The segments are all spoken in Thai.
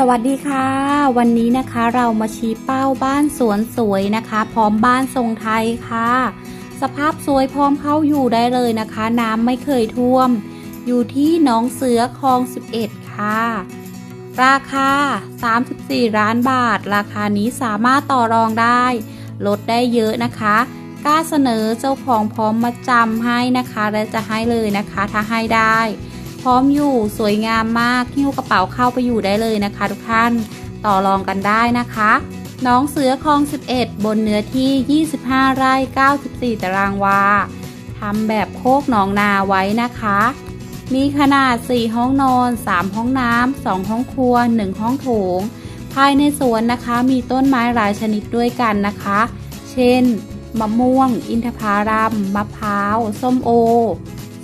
สวัสดีค่ะ วันนี้นะคะเรามาชี้เป้าบ้านสวนสวยนะคะ พร้อมบ้านทรงไทยค่ะ สภาพสวยพร้อมเข้าอยู่ได้เลยนะคะ น้ำไม่เคยท่วม อยู่ที่หนองเสือคลอง 11 ค่ะ ราคา 34 ล้านบาท ราคานี้สามารถต่อรองได้ ลดได้เยอะนะคะกล้าเสนอเจ้าของพร้อมมาจำให้นะคะ และจะให้เลยนะคะ ถ้าให้ได้ ร้อมอยู่สวยงามมากหิ้วกระเป๋าเข้าไปอยู่ได้เลยนะคะ ทุกท่านต่อรองกันได้นะคะ น้องเสือคลอง 11 บนเนื้อที่ 25 ไร่ 94 ตารางวาทำแบบโคกหนองนาไว้นะคะ มีขนาด 4 ห้องนอน 3 ห้องน้ำ 2 ห้องครัว 1 ห้องโถง ภายในสวนนะคะมีต้นไม้หลายชนิดด้วยกันนะคะ เช่น มะม่วง อินทผลัม มะพร้าว ส้มโอ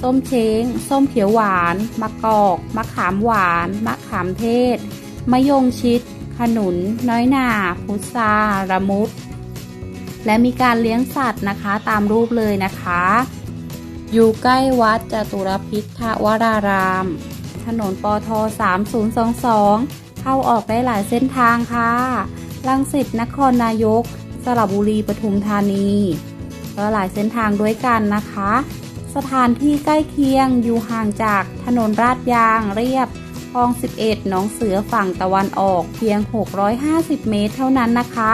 ส้มเช้ง ส้มเขียวหวาน มะกอก มะขามหวาน มะขามเทศ มะยงชิด ขนุน น้อยหนาพุทราระมุด และมีการเลี้ยงสัตว์นะคะตามรูปเลยนะคะ อยู่ใกล้วัดจตุรพิทวราราม ถนนปท 3022 เข้าออกได้หลายเส้นทางค่ะลังสิตนครนายก สระบุรีปทุมธานี ก็หลายเส้นทางด้วยกันนะคะ สถานที่ใกล้เคียงอยู่ห่างจากถนนราดยางเรียบคลอง 11 หนองเสือฝั่งตะวันออกเพียง 650 เมตรเท่านั้นนะคะ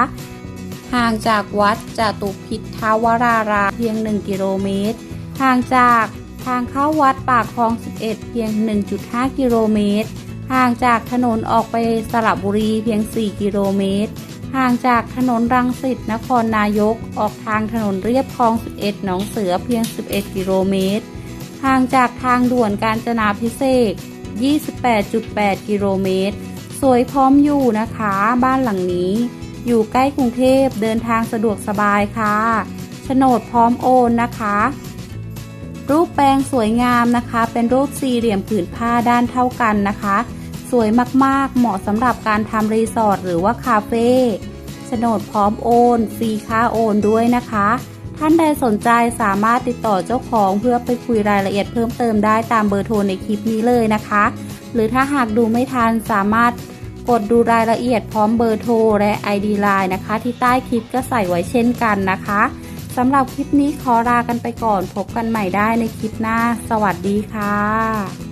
ห่างจากวัดจตุพิทาวรารามเพียง 1 กิโลเมตร ห่างจากทางเข้าวัดปากคลอง 11 เพียง 1.5 กิโลเมตร ห่างจากถนนออกไปสระบุรีเพียง 4 กิโลเมตร ห่างจากถนนรังสิตนครนายกออกทางถนนเรียบคลอง 11 หนองเสือเพียง 11 กิโลเมตร ห่างจากทางด่วนกาญจนาพิเศษ28.8 กิโลเมตร สวยพร้อมอยู่นะคะ บ้านหลังนี้ อยู่ใกล้กรุงเทพเดินทางสะดวกสบายค่ะโฉนดพร้อมโอนนะคะ รูปแปลงสวยงามนะคะ เป็นรูปสี่เหลี่ยมผืนผ้าด้านเท่ากันนะคะ สวยมากๆ เหมาะสำหรับการทำรีสอร์ทหรือว่าคาเฟ่โฉนดพร้อมโอน ฟรีค่าโอนด้วยนะคะ ท่านใดสนใจสามารถติดต่อเจ้าของเพื่อไปคุยรายละเอียดเพิ่มเติมได้ตามเบอร์โทรในคลิปนี้เลยนะคะ หรือถ้าหากดูไม่ทันสามารถกดดูรายละเอียดพร้อมเบอร์โทรและ ID Line นะคะ ที่ใต้คลิปก็ใส่ไว้เช่นกันนะคะสำหรับคลิปนี้ขอลากันไปก่อน พบกันใหม่ได้ในคลิปหน้า สวัสดีค่ะ